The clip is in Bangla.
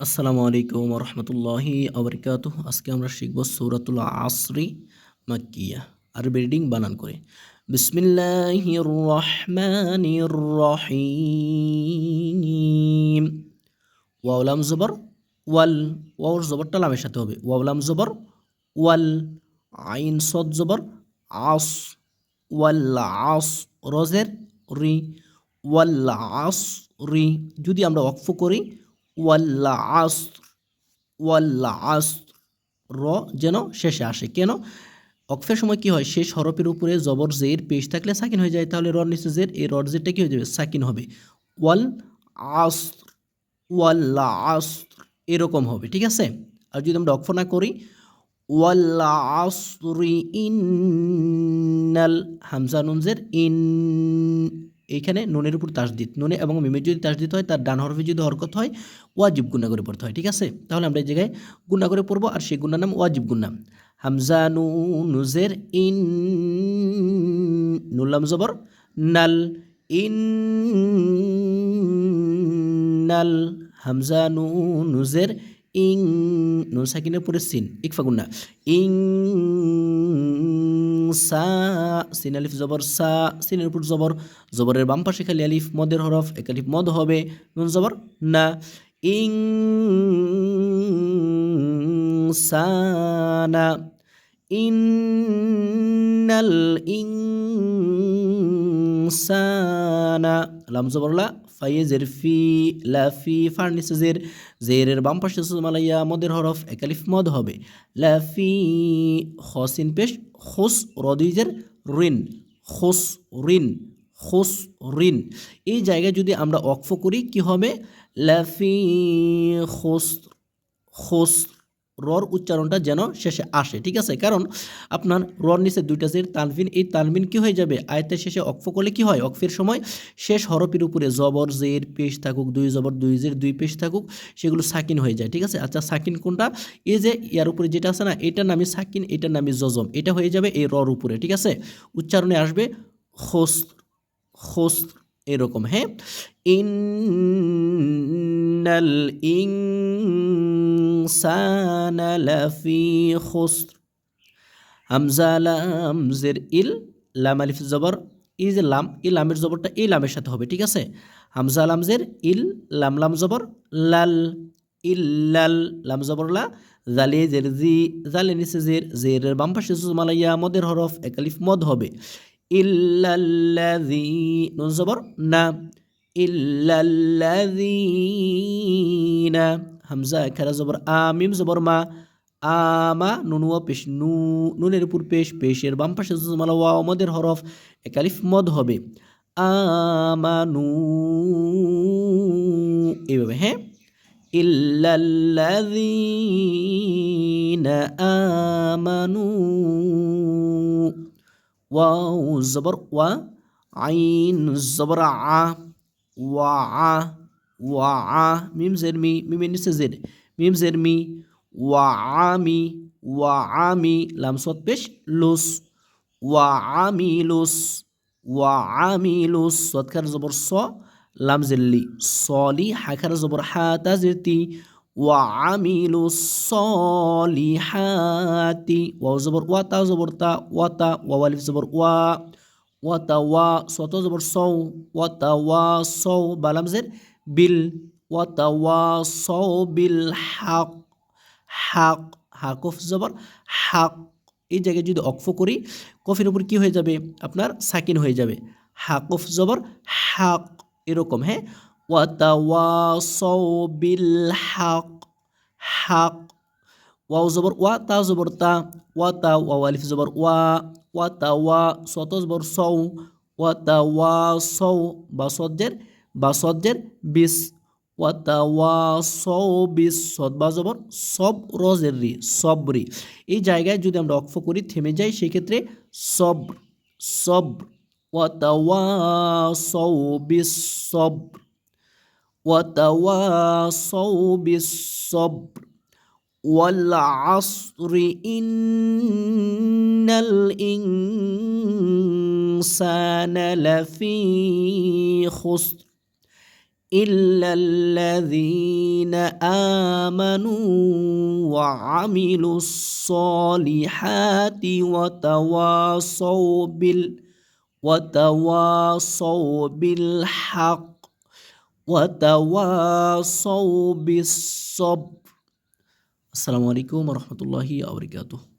আসসালামু আলাইকুম রহমতুল্লাহি আবরকাত আজকে আমরা শিখব সৌরাতুল আসরি মাক্কিয়া। আর বিল্ডিং বানান করে। বিসমিল্লাহির রহমানির রহিম ওয়াউলাম জবর, ওয়াল ওয়াউর জবরটা লামের সাথে হবে। ওয়াউলাম জবর, ওয়াল, আইন সদ জবর, আস, ওয়াল, আস, রজের রি, ওয়াল, আস, রি। যদি আমরা অক্ফ করি র যেন শেষে আসে। কেন? অক্ফের সময় কি হয়? শেষ হরফের উপরে জবর জের পেশ থাকলে সাকিন হয়ে যায়। তাহলে রর নিচে জের, এই রর জেরটা কি হয়ে যাবে? সাকিন হবে। ওয়াল আস ওয়াল্লা এরকম হবে। ঠিক আছে? আর যদি আমরা অক্ফ না করি ওয়াল্লা ইন্নাল হামজা নুনজের ইন এইখানে নুনের উপর তাসদিদ নুনে এবং মিমের যদি তাসদিদ হয়, তার ডান হরফে যদি হরকত হয়, ওয়াজিব গুণা করে পড়তে হয়, ঠিক আছে? তাহলে আমরা এই জায়গায় গুণা করে পড়ব, আর সেই গুণার নাম ওয়াজিব গুণা। হামজা নু নুজের ইন নুল্লাম জবর, নাল ইন, নাল। হামজা নু নুজের ইং, নুন সাকিনের পরে সিন, ইকফা গুন্না ইং সা, সিন আলিফ জবর সা, সিনের উপর জবর, জবরের বাম পাশে খালি আলিফ, মদের হরফ, এক আলিফ মদ হবে, নুন জবর, না। ইং সানা ইন্নাল ইনসানা লাম জবরলা ফাইয়ে জের ফি লাফি ফার নিচে জের, জেরের বাম পাশে মালাইয়া মদের হরফ, একালিফ মদ হবে। লাফি, হসিন পেশ, হোস রদিজের রিন হোস রিন হোস রিন এই জায়গায় যদি আমরা অক্ফ করি, কি হবে? লাফি, হোস হোস রর উচ্চারণটা যেন শেষে আসে, ঠিক আছে? কারণ আপনার রর নিচে দুইটা জের তানভিন, এই তানভিন কি হয়ে যাবে? আয়তের শেষে অক্ফ করলে কি হয়? অক্ফের সময় শেষ হরফের উপরে জবর, জের, পেশ থাকুক, দুই জবর, দুই জের, দুই পেশ থাকুক, সেগুলো সাকিন হয়ে যায়, ঠিক আছে? আচ্ছা সাকিন কোনটা? এই যে ইয়ার উপরে যেটা আছে না, এটার নামে সাকিন, এটার নামে জজম, এটা হয়ে যাবে এই রর উপরে, ঠিক আছে? উচ্চারণে আসবে হোস হোস এরকম হ্যাঁ? ইন্নাল ইনসানা লাফি খুসর হামজা লাম জের ইল লাম আলিফ জবর এই যে লাম, এই লামের জবরটা এই লামের সাথে হবে, ঠিক আছে? হামজা লাম জের ইল, লাম লাম জবর লাল ইল্লাল লাম জবর লা জালে জের জি জালে নিচে জের জেরের বাম পাশে মালাইয়া মদের হরফ একালিফ মদ হবে। ইল্লাল্লাযী নুন জবর না। ইল্লাল্লাযীনা হামজা খারা জবর আ মিম জবর মা আমা নুনুয়া পেশ নু নুনের উপর পেশ পেশের বাম পাশে মালা ওয়া মদের হরফ একালিফ মদ হবে আমানু এইভাবে হ্যাঁ ইল্লাল্লাযীনা আমানু ওয়াও জবর ওয়া আইন জবর আ ওয়া আ ওয়া আ মিম জের মি মিমের নিচে জের মিম জের মি ওয়া আমি ওয়া আমি লাম সত পেশ লুস ওয়া আমি লুস ওয়া আমি লুস সৎকার জবর স লাম জেল্লি সলি হাখার জবর হা তাজিরতি ওয়া আমিলু সলিহাতি ওয়াও জবর ওয়া তা জবর তা ওয়া তা ওয়া বিল বিল হাক হাক হাকফ জবর হাক এই জায়গায় যদি অক্ফ করি, কফের উপর কি হয়ে যাবে? আপনার সাকিন হয়ে যাবে। হাকফ জবর হাক, এরকম হ্যাঁ? ওয়াতাওয়াসাউ বিল হাক হাক, ওয়াও জবর ওয়া তা জবর, তা ওয়া তা ওয়া আলিফ জবর, ওয়া ওয়া তা ওয়া সত জবর সৌ ওয়া তা ওয়া সৌ বা সজ্জের বা সজ্জের বিশ ওয়া তা ওয়া সৌ বিশ সদ বা জবর সব রজের রি সবরি এই জায়গায় যদি আমরা অক্ষ করি থেমে যাই সেক্ষেত্রে সব সব ওয়া তা ওয়া সৌ বিশ সব وتواصوا بالصبر والعصر إن الإنسان لفي خسر إلا الذين آمنوا وعملوا الصالحات وتواصوا بال وتواصوا بالحق وتواصوا بالصبر. السلام عليكم ورحمة الله وبركاته.